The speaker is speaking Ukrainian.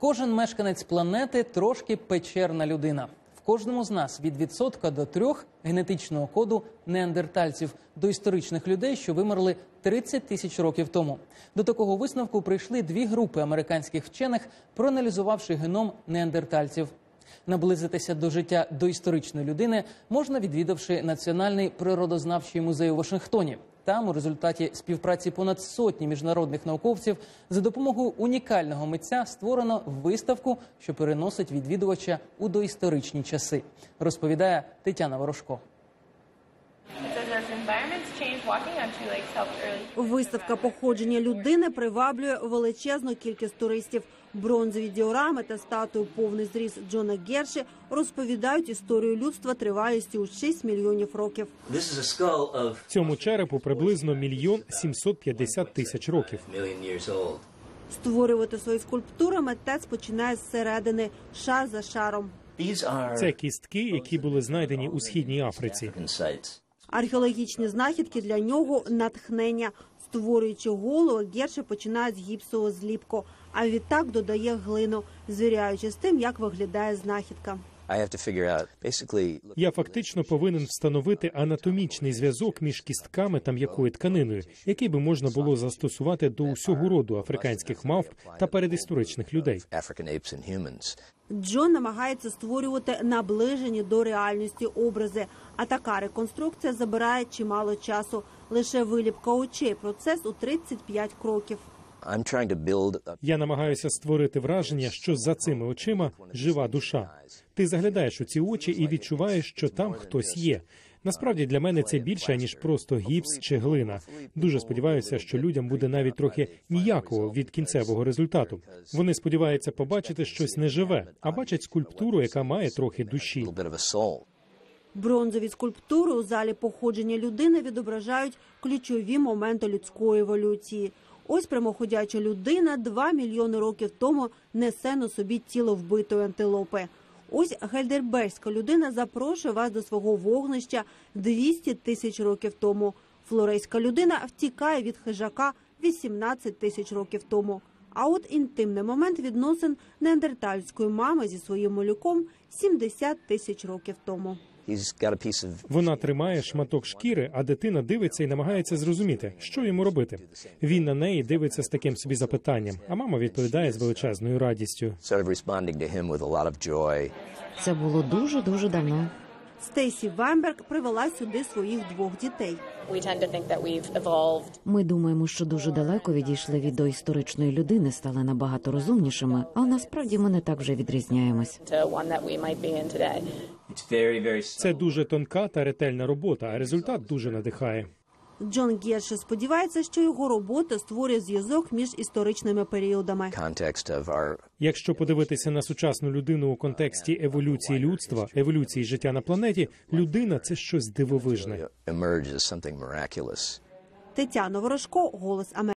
Кожен мешканець планети трошки печерна людина. В кожному з нас від відсотка до трьох генетичного коду неандертальців до історичних людей, що вимерли 30 тисяч років тому. До такого висновку прийшли дві групи американських вчених, проаналізувавши геном неандертальців. Наблизитися до життя доісторичної людини можна, відвідавши Національний природознавчий музей у Вашингтоні. Там, у результаті співпраці понад сотні міжнародних науковців, за допомогою унікального митця створено виставку, що переносить відвідувача у доісторичні часи. Розповідає Тетяна Ворожко. Виставка походження людини приваблює величезну кількість туристів. Бронзові діорами та статую повний зріс Джона Герші розповідають історію людства тривалістю у 6 мільйонів років. This is a skull of Цьому черепу приблизно мільйон 750 тисяч років. million. Створювати свої скульптури митець починає зсередини, шар за шаром. These Це кістки, які були знайдені у східній Африці. Археологічні знахідки для нього натхнення. Створюючи голову, Герше починає з гіпсового зліпку, а відтак додає глину, звіряючи з тим, як виглядає знахідка. I have to figure out basically Я фактично повинен встановити анатомічний зв'язок між кістками та м'якою тканиною, який би можна було застосувати до усього роду африканських мавп та передісторичних людей. Джон намагається створювати наближені до реальності образи, а така реконструкція забирає чимало часу. Лише виліпка очей процес у 35 кроків. I'm trying to build a Я намагаюся створити враження, що за цими очима жива душа. Ти заглядаєш у ці очі і відчуваєш, що там хтось є. Насправді для мене це більше ніж просто гіпс чи глина. Дуже сподіваюся, що людям буде навіть трохи ніяково від кінцевого результату. Вони сподіваються побачити щось неживе, а бачать скульптуру, яка має трохи душі. Бронзові скульптури у залі походження людини відображають ключові моменти людської еволюції. Ось прямоходяча людина 2 мільйони років тому несе на собі тіло вбитої антилопи. Ось гельдерберська людина запрошує вас до свого вогнища 200 тисяч років тому. Флорейська людина втікає від хижака 18 тисяч років тому. А от інтимний момент відносин неандертальської мами зі своїм малюком 70 тисяч років тому. He's got a piece of Вона тримає шматок шкіри, а дитина дивиться і намагається зрозуміти, що йому робити. Він на неї дивиться з таким собі запитанням, а мама відповідає з величезною радістю. sort of responding to him with a lot of joy. Це було дуже дуже давно. Стейсі Ваймберг привела сюди своїх двох дітей. We tend to think that we've evolved Ми думаємо, що дуже далеко відійшли від доісторичної людини, стали набагато розумнішими, але насправді ми не так вже відрізняємось. Це дуже тонка та ретельна робота, а результат дуже надихає. Джон Герші сподівається, що його робота створює зв'язок між історичними періодами. Context Якщо подивитися на сучасну людину у контексті еволюції людства, еволюції життя на планеті, людина це щось дивовижне. Тетяна Ворожко, голос Америки.